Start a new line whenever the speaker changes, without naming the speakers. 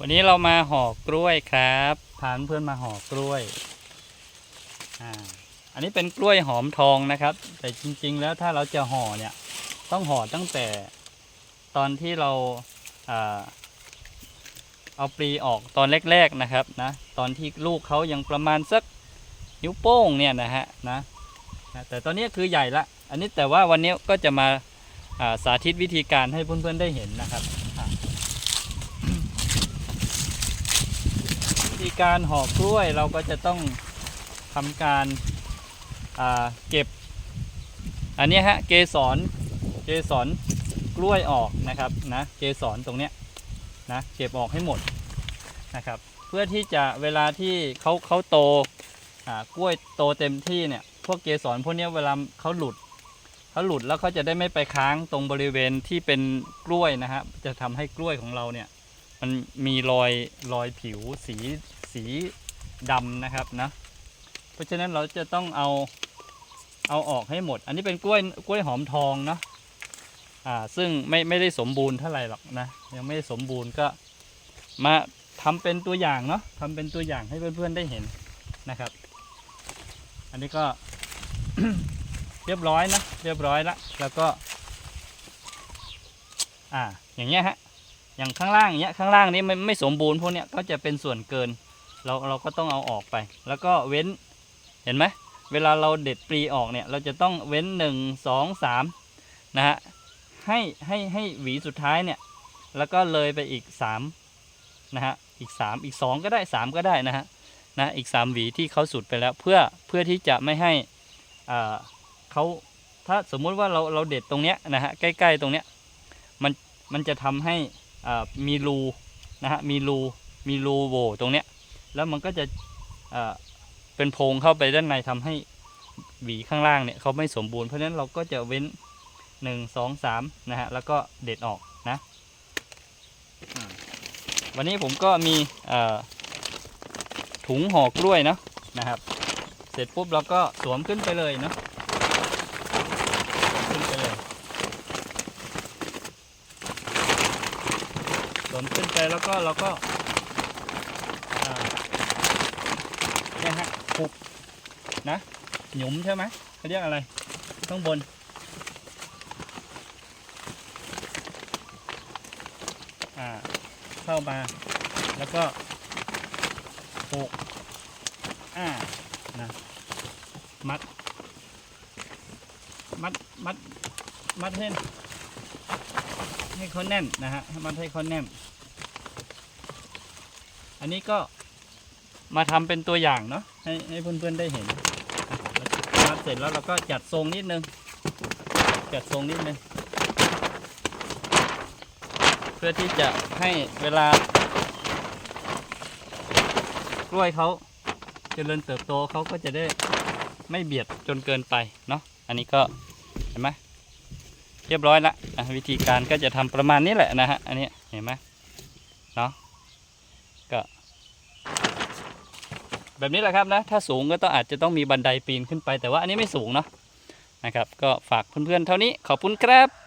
วันนี้เรามาห่อกล้วยครับพาเพื่อนมาห่อกล้วยอ่าอันนี้เป็นกล้วยหอมทองนะครับ แต่จริง ๆ แล้วถ้าเราจะห่อเนี่ยต้องห่อตั้งแต่ตอนที่เราเอาปลีออกตอนแรก ๆนะครับนะตอนที่ลูกเขายังประมาณสักนิ้วโป้งเนี่ยนะฮะนะแต่ตอนนี้คือใหญ่ละ อันนี้แต่ว่าวันนี้ก็จะมาาสาธิตวิธีการให้เพื่อนๆได้เห็นนะครับอะ วิ ธีการห่อกล้วยเราก็จะต้องทำการาเก็บ อันนี้ฮะเกสรเกสรกล้วยออกนะครับนะเกสรตรงเนี้ยนะเก็บออกให้หมดนะครับ เพื่อที่จะเวลาที่เขาเขาโตกล้วยโตเต็มที่เนี่ยพวกเกสรพวกเนี้ยเวลาเขาหลุดเขาหลุดแล้วเขาจะได้ไม่ไปค้างตรงบริเวณที่เป็นกล้วยนะฮะจะทำให้กล้วยของเราเนี่ย มันมีรอยรอยผิวสีสีดำนะครับนะเพราะฉะนั้นเราจะต้องเอาเอาออกให้หมด อันนี้เป็นกล้วยกล้วยหอมทองเนาะอ่าซึ่งไม่ไม่ได้สมบูรณ์เท่าไหร่หรอกนะยังไม่สมบูรณ์ก็มาทำเป็นตัวอย่างเนาะทำเป็นตัวอย่างให้เพื่อนๆได้เห็นนะครับ อันนี้ก็เรียบร้อยนะเรียบร้อยละแล้วก็ อ่าอย่างเงี้ยฮะ อย่างข้างล่างเนี้ยข้างล่างนี้มันไม่สมบูรณ์พวกเนี้ยก็จะเป็นส่วนเกิน เราเราก็ต้องเอาออกไป แล้วก็เว้นเห็นไหมเวลาเราเด็ดปลีออกเนี่ยเราจะต้องเว้นหนึ่งสองสามนะฮะให้ให้ให้หวีสุดท้ายเนี่ยแล้วก็เลยไปอีกสามนะฮะอีกสามอีกสองก็ได้สามก็ได้นะฮะนะอีกสามหวีที่เขาสุดไปแล้วเพื่อเพื่อที่จะไม่ให้อ่าเขาถ้าสมมุติว่าเราเราเด็ดตรงเนี้ยนะฮะใกล้ๆตรงเนี้ยมันมันจะทำให้ มีรูนะฮะมีรูมีรูโหว่ตรงเนี้ยแล้วมันก็จะเป็นโพรงเข้าไปด้านในทำให้หวีข้างล่างเนี่ยเขาไม่สมบูรณ์เพราะฉะนั้นเราก็จะเว้นหนึ่งสองสามนะฮะแล้วก็เด็ดออกนะวันนี้ผมก็มีถุงห่อกล้วยเนาะนะครับ เสร็จปุ๊บเราก็สวมขึ้นไปเลยเนาะสวมขึ้นไปเลย สว มขึ้นไปแล้วก็เราก็เนี่ยฮะผูกนะหยุมใช่ไหมเขาเรียกอะไร ข้างบน อ่า เข้ามา แล้วก็ผูกอ่านะมัด มัด มัด มัดให้ ให้เขาแน่นนะฮะให้มันให้เขาแน่น อันนี้ก็มาทำเป็นตัวอย่างเนาะให้ให้เพื่อนๆได้เห็นมัดเสร็จแล้วเราก็จัดทรงนิดนึง จัดทรงนิดนึง เพื่อที่จะให้เวลากล้วยเขาเจริญเติบโตเขาก็จะได้ไม่เบียดจนเกินไปเนาะอันนี้ก็เห็นไหม เรียบร้อยละวิธีการก็จะทำประมาณนี้แหละนะฮะอันนี้เห็นไหมเนาะก็แบบนี้แหละครับนะถ้าสูงก็ต้องอาจจะต้องมีบันไดปีนขึ้นไป แต่ว่าอันนี้ไม่สูงเนาะนะครับ ก็ฝากเพื่อนๆเท่านี้ขอบคุณครับ